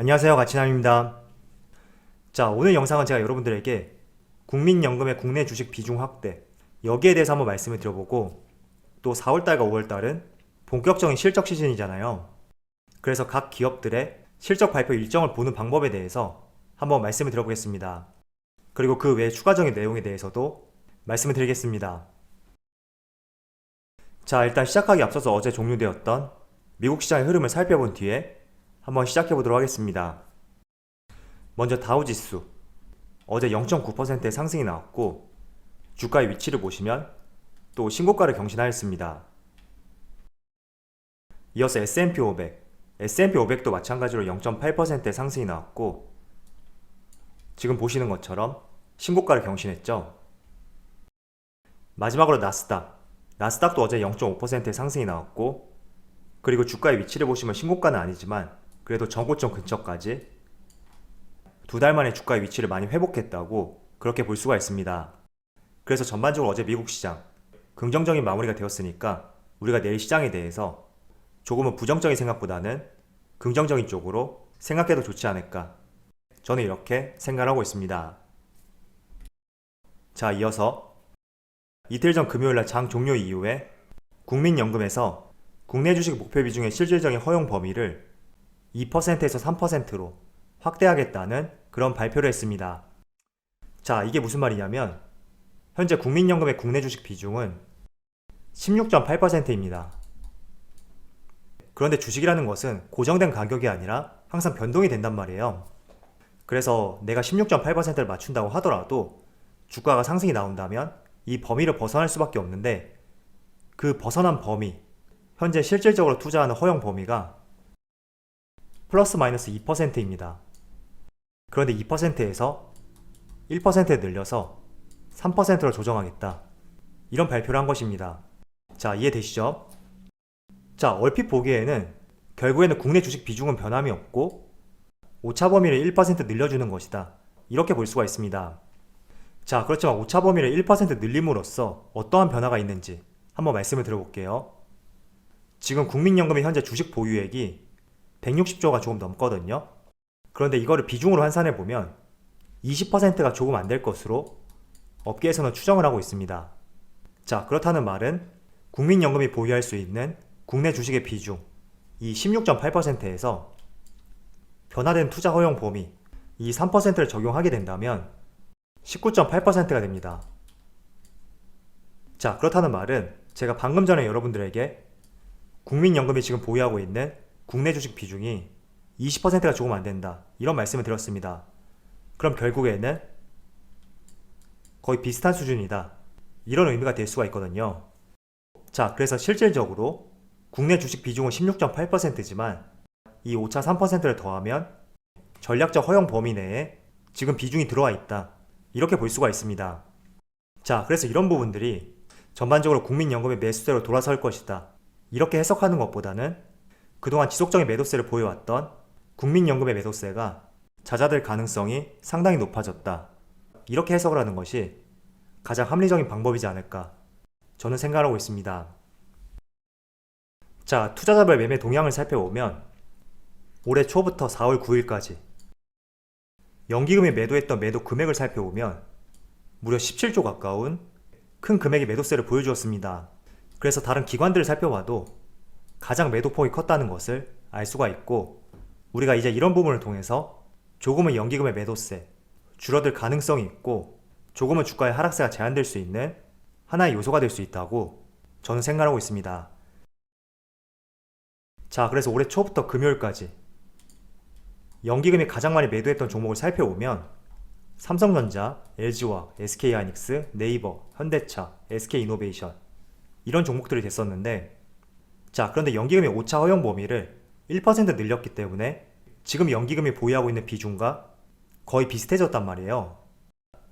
안녕하세요 가치남입니다. 자 오늘 영상은 제가 여러분들에게 국민연금의 국내 주식 비중 확대 여기에 대해서 한번 말씀을 드려보고 또 4월달과 5월달은 본격적인 실적 시즌이잖아요. 그래서 각 기업들의 실적 발표 일정을 보는 방법에 대해서 한번 말씀을 드려보겠습니다. 그리고 그 외 추가적인 내용에 대해서도 말씀을 드리겠습니다. 자 일단 시작하기 앞서서 어제 종료되었던 미국 시장의 흐름을 살펴본 뒤에 한번 시작해 보도록 하겠습니다. 먼저 다우 지수 어제 0.9%의 상승이 나왔고 주가의 위치를 보시면 또 신고가를 경신하였습니다. 이어서 S&P 500 S&P 500도 마찬가지로 0.8%의 상승이 나왔고 지금 보시는 것처럼 신고가를 경신했죠. 마지막으로 나스닥 나스닥도 어제 0.5%의 상승이 나왔고 그리고 주가의 위치를 보시면 신고가는 아니지만 그래도 전고점 근처까지 두 달 만에 주가의 위치를 많이 회복했다고 그렇게 볼 수가 있습니다. 그래서 전반적으로 어제 미국 시장 긍정적인 마무리가 되었으니까 우리가 내일 시장에 대해서 조금은 부정적인 생각보다는 긍정적인 쪽으로 생각해도 좋지 않을까 저는 이렇게 생각하고 있습니다. 자 이어서 이틀 전 금요일날 장 종료 이후에 국민연금에서 국내 주식 목표 비중의 실질적인 허용 범위를 2%에서 3%로 확대하겠다는 그런 발표를 했습니다. 자, 이게 무슨 말이냐면 현재 국민연금의 국내 주식 비중은 16.8%입니다. 그런데 주식이라는 것은 고정된 가격이 아니라 항상 변동이 된단 말이에요. 그래서 내가 16.8%를 맞춘다고 하더라도 주가가 상승이 나온다면 이 범위를 벗어날 수밖에 없는데 그 벗어난 범위, 현재 실질적으로 투자하는 허용 범위가 플러스 마이너스 2%입니다. 그런데 2%에서 1%에 늘려서 3%로 조정하겠다. 이런 발표를 한 것입니다. 자, 이해되시죠? 자, 얼핏 보기에는 결국에는 국내 주식 비중은 변함이 없고 오차 범위를 1% 늘려주는 것이다. 이렇게 볼 수가 있습니다. 자, 그렇지만 오차 범위를 1% 늘림으로써 어떠한 변화가 있는지 한번 말씀을 드려볼게요. 지금 국민연금의 현재 주식 보유액이 160조가 조금 넘거든요. 그런데 이거를 비중으로 환산해 보면 20%가 조금 안 될 것으로 업계에서는 추정을 하고 있습니다. 자, 그렇다는 말은 국민연금이 보유할 수 있는 국내 주식의 비중, 이 16.8%에서 변화된 투자 허용 범위, 이 3%를 적용하게 된다면 19.8%가 됩니다. 자, 그렇다는 말은 제가 방금 전에 여러분들에게 국민연금이 지금 보유하고 있는 국내 주식 비중이 20%가 조금 안 된다. 이런 말씀을 드렸습니다. 그럼 결국에는 거의 비슷한 수준이다. 이런 의미가 될 수가 있거든요. 자, 그래서 실질적으로 국내 주식 비중은 16.8%지만 이 오차 3%를 더하면 전략적 허용 범위 내에 지금 비중이 들어와 있다. 이렇게 볼 수가 있습니다. 자, 그래서 이런 부분들이 전반적으로 국민연금의 매수세로 돌아설 것이다. 이렇게 해석하는 것보다는 그동안 지속적인 매도세를 보여왔던 국민연금의 매도세가 잦아들 가능성이 상당히 높아졌다. 이렇게 해석을 하는 것이 가장 합리적인 방법이지 않을까 저는 생각하고 있습니다. 자, 투자자별 매매 동향을 살펴보면 올해 초부터 4월 9일까지 연기금이 매도했던 매도 금액을 살펴보면 무려 17조 가까운 큰 금액의 매도세를 보여주었습니다. 그래서 다른 기관들을 살펴봐도 가장 매도폭이 컸다는 것을 알 수가 있고 우리가 이제 이런 부분을 통해서 조금은 연기금의 매도세 줄어들 가능성이 있고 조금은 주가의 하락세가 제한될 수 있는 하나의 요소가 될 수 있다고 저는 생각하고 있습니다. 자, 그래서 올해 초부터 금요일까지 연기금이 가장 많이 매도했던 종목을 살펴보면 삼성전자, LG화, SK하이닉스, 네이버, 현대차, SK이노베이션 이런 종목들이 됐었는데 자 그런데 연기금의 오차 허용 범위를 1% 늘렸기 때문에 지금 연기금이 보유하고 있는 비중과 거의 비슷해졌단 말이에요.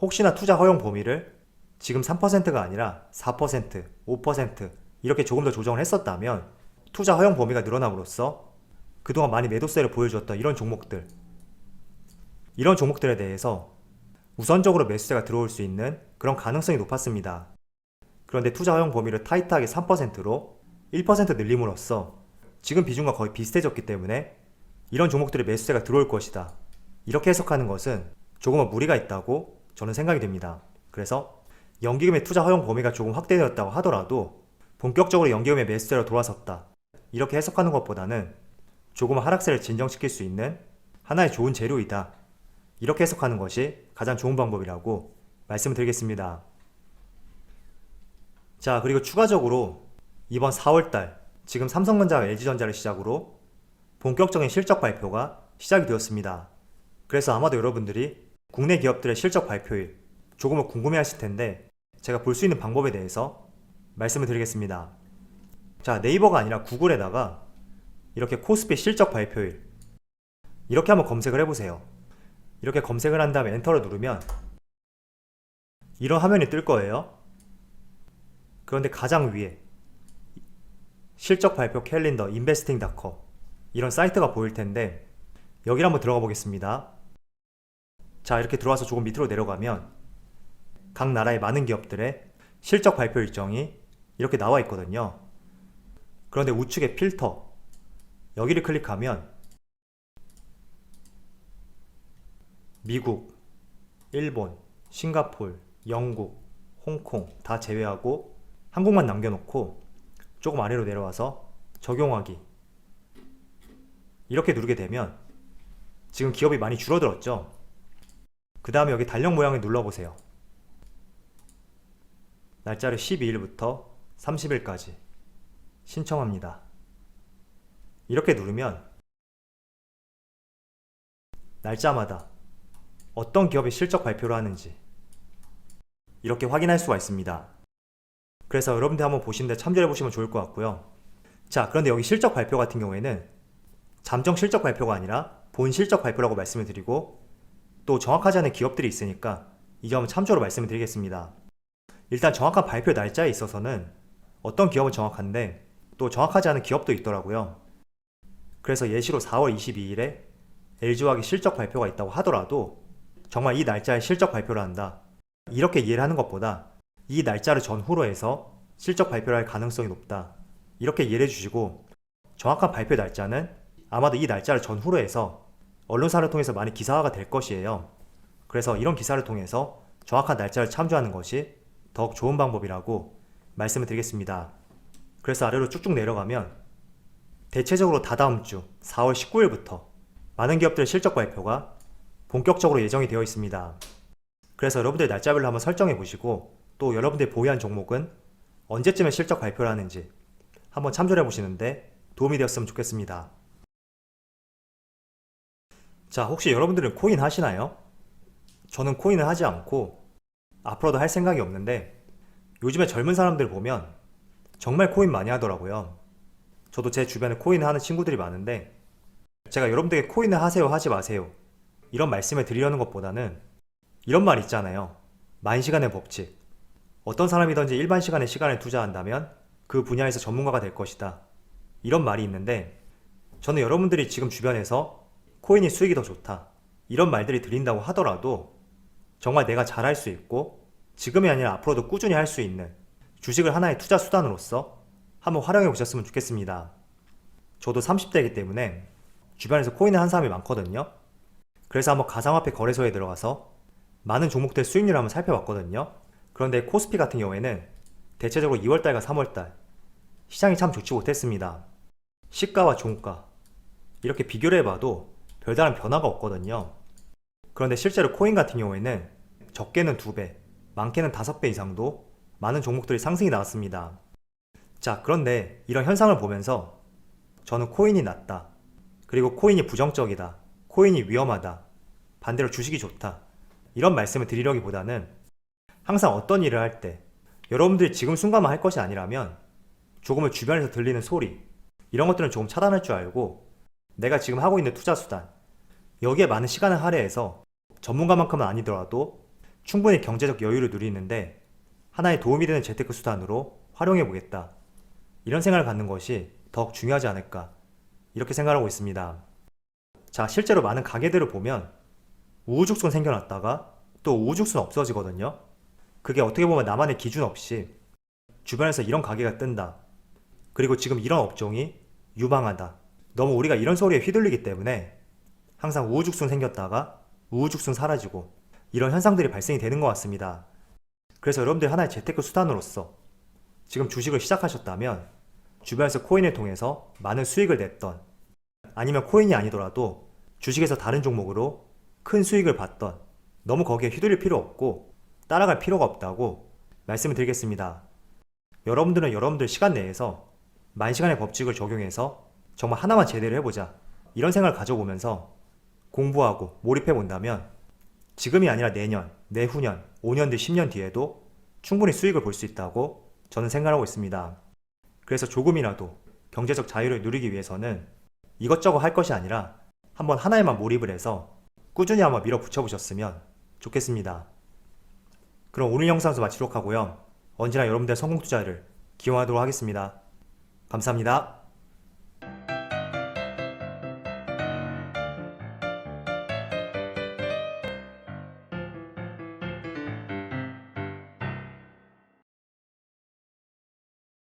혹시나 투자 허용 범위를 지금 3%가 아니라 4%, 5% 이렇게 조금 더 조정을 했었다면 투자 허용 범위가 늘어남으로써 그동안 많이 매도세를 보여주었던 이런 종목들 이런 종목들에 대해서 우선적으로 매수세가 들어올 수 있는 그런 가능성이 높았습니다. 그런데 투자 허용 범위를 타이트하게 3%로 1% 늘림으로써 지금 비중과 거의 비슷해졌기 때문에 이런 종목들의 매수세가 들어올 것이다. 이렇게 해석하는 것은 조금은 무리가 있다고 저는 생각이 됩니다. 그래서 연기금의 투자 허용 범위가 조금 확대되었다고 하더라도 본격적으로 연기금의 매수세로 돌아섰다. 이렇게 해석하는 것보다는 조금은 하락세를 진정시킬 수 있는 하나의 좋은 재료이다. 이렇게 해석하는 것이 가장 좋은 방법이라고 말씀을 드리겠습니다. 자, 그리고 추가적으로 이번 4월달 지금 삼성전자와 LG전자를 시작으로 본격적인 실적 발표가 시작이 되었습니다. 그래서 아마도 여러분들이 국내 기업들의 실적 발표일 조금은 궁금해 하실 텐데 제가 볼 수 있는 방법에 대해서 말씀을 드리겠습니다. 자, 네이버가 아니라 구글에다가 이렇게 코스피 실적 발표일 이렇게 한번 검색을 해보세요. 이렇게 검색을 한 다음에 엔터를 누르면 이런 화면이 뜰 거예요. 그런데 가장 위에 실적 발표 캘린더 인베스팅닷컴 이런 사이트가 보일 텐데 여기를 한번 들어가 보겠습니다. 자, 이렇게 들어와서 조금 밑으로 내려가면 각 나라의 많은 기업들의 실적 발표 일정이 이렇게 나와 있거든요. 그런데 우측에 필터 여기를 클릭하면 미국, 일본, 싱가폴, 영국, 홍콩 다 제외하고 한국만 남겨놓고 조금 아래로 내려와서 적용하기 이렇게 누르게 되면 지금 기업이 많이 줄어들었죠. 그 다음에 여기 달력 모양을 눌러보세요. 날짜를 12일부터 30일까지 신청합니다. 이렇게 누르면 날짜마다 어떤 기업이 실적 발표를 하는지 이렇게 확인할 수가 있습니다. 그래서 여러분들 한번 보시는데 참조해 보시면 좋을 것 같고요. 자, 그런데 여기 실적 발표 같은 경우에는 잠정 실적 발표가 아니라 본 실적 발표라고 말씀을 드리고 또 정확하지 않은 기업들이 있으니까 이 점은 참조로 말씀을 드리겠습니다. 일단 정확한 발표 날짜에 있어서는 어떤 기업은 정확한데 또 정확하지 않은 기업도 있더라고요. 그래서 예시로 4월 22일에 LG화학의 실적 발표가 있다고 하더라도 정말 이 날짜에 실적 발표를 한다. 이렇게 이해를 하는 것보다 이 날짜를 전후로 해서 실적 발표를 할 가능성이 높다. 이렇게 이해를 해주시고 정확한 발표 날짜는 아마도 이 날짜를 전후로 해서 언론사를 통해서 많이 기사화가 될 것이에요. 그래서 이런 기사를 통해서 정확한 날짜를 참조하는 것이 더욱 좋은 방법이라고 말씀을 드리겠습니다. 그래서 아래로 쭉쭉 내려가면 대체적으로 다다음 주 4월 19일부터 많은 기업들의 실적 발표가 본격적으로 예정이 되어 있습니다. 그래서 여러분들 날짜별로 한번 설정해 보시고 또 여러분들이 보유한 종목은 언제쯤에 실적 발표를 하는지 한번 참조해 보시는데 도움이 되었으면 좋겠습니다. 자, 혹시 여러분들은 코인 하시나요? 저는 코인을 하지 않고 앞으로도 할 생각이 없는데 요즘에 젊은 사람들 보면 정말 코인 많이 하더라고요. 저도 제 주변에 코인을 하는 친구들이 많은데 제가 여러분들에게 코인을 하세요 하지 마세요 이런 말씀을 드리려는 것보다는 이런 말 있잖아요. 만 시간의 법칙. 어떤 사람이든지 일반 시간에 시간을 투자한다면 그 분야에서 전문가가 될 것이다. 이런 말이 있는데 저는 여러분들이 지금 주변에서 코인이 수익이 더 좋다. 이런 말들이 들린다고 하더라도 정말 내가 잘할 수 있고 지금이 아니라 앞으로도 꾸준히 할 수 있는 주식을 하나의 투자 수단으로서 한번 활용해 보셨으면 좋겠습니다. 저도 30대이기 때문에 주변에서 코인을 한 사람이 많거든요. 그래서 한번 가상화폐 거래소에 들어가서 많은 종목들 수익률을 한번 살펴봤거든요. 그런데 코스피 같은 경우에는 대체적으로 2월달과 3월달 시장이 참 좋지 못했습니다. 시가와 종가 이렇게 비교를 해봐도 별다른 변화가 없거든요. 그런데 실제로 코인 같은 경우에는 적게는 2배, 많게는 5배 이상도 많은 종목들이 상승이 나왔습니다. 자, 그런데 이런 현상을 보면서 저는 코인이 낫다. 그리고 코인이 부정적이다. 코인이 위험하다. 반대로 주식이 좋다. 이런 말씀을 드리려기보다는 항상 어떤 일을 할 때 여러분들이 지금 순간만 할 것이 아니라면 조금은 주변에서 들리는 소리 이런 것들은 조금 차단할 줄 알고 내가 지금 하고 있는 투자 수단 여기에 많은 시간을 할애해서 전문가만큼은 아니더라도 충분히 경제적 여유를 누리는데 하나의 도움이 되는 재테크 수단으로 활용해 보겠다. 이런 생각을 갖는 것이 더욱 중요하지 않을까 이렇게 생각하고 있습니다. 자, 실제로 많은 가게들을 보면 우후죽순 생겨났다가 또 우후죽순 없어지거든요. 그게 어떻게 보면 나만의 기준 없이 주변에서 이런 가게가 뜬다. 그리고 지금 이런 업종이 유망하다. 너무 우리가 이런 소리에 휘둘리기 때문에 항상 우후죽순 생겼다가 우후죽순 사라지고 이런 현상들이 발생이 되는 것 같습니다. 그래서 여러분들 하나의 재테크 수단으로서 지금 주식을 시작하셨다면 주변에서 코인을 통해서 많은 수익을 냈던 아니면 코인이 아니더라도 주식에서 다른 종목으로 큰 수익을 봤던 너무 거기에 휘둘릴 필요 없고 따라갈 필요가 없다고 말씀을 드리겠습니다. 여러분들은 여러분들 시간 내에서 만시간의 법칙을 적용해서 정말 하나만 제대로 해보자 이런 생각을 가져보면서 공부하고 몰입해 본다면 지금이 아니라 내년, 내후년, 5년 뒤 10년 뒤에도 충분히 수익을 볼 수 있다고 저는 생각하고 있습니다. 그래서 조금이라도 경제적 자유를 누리기 위해서는 이것저것 할 것이 아니라 한번 하나에만 몰입을 해서 꾸준히 한번 밀어붙여 보셨으면 좋겠습니다. 그럼 오늘 영상에서 마치도록 하고요. 언제나 여러분들의 성공 투자를 기원하도록 하겠습니다. 감사합니다.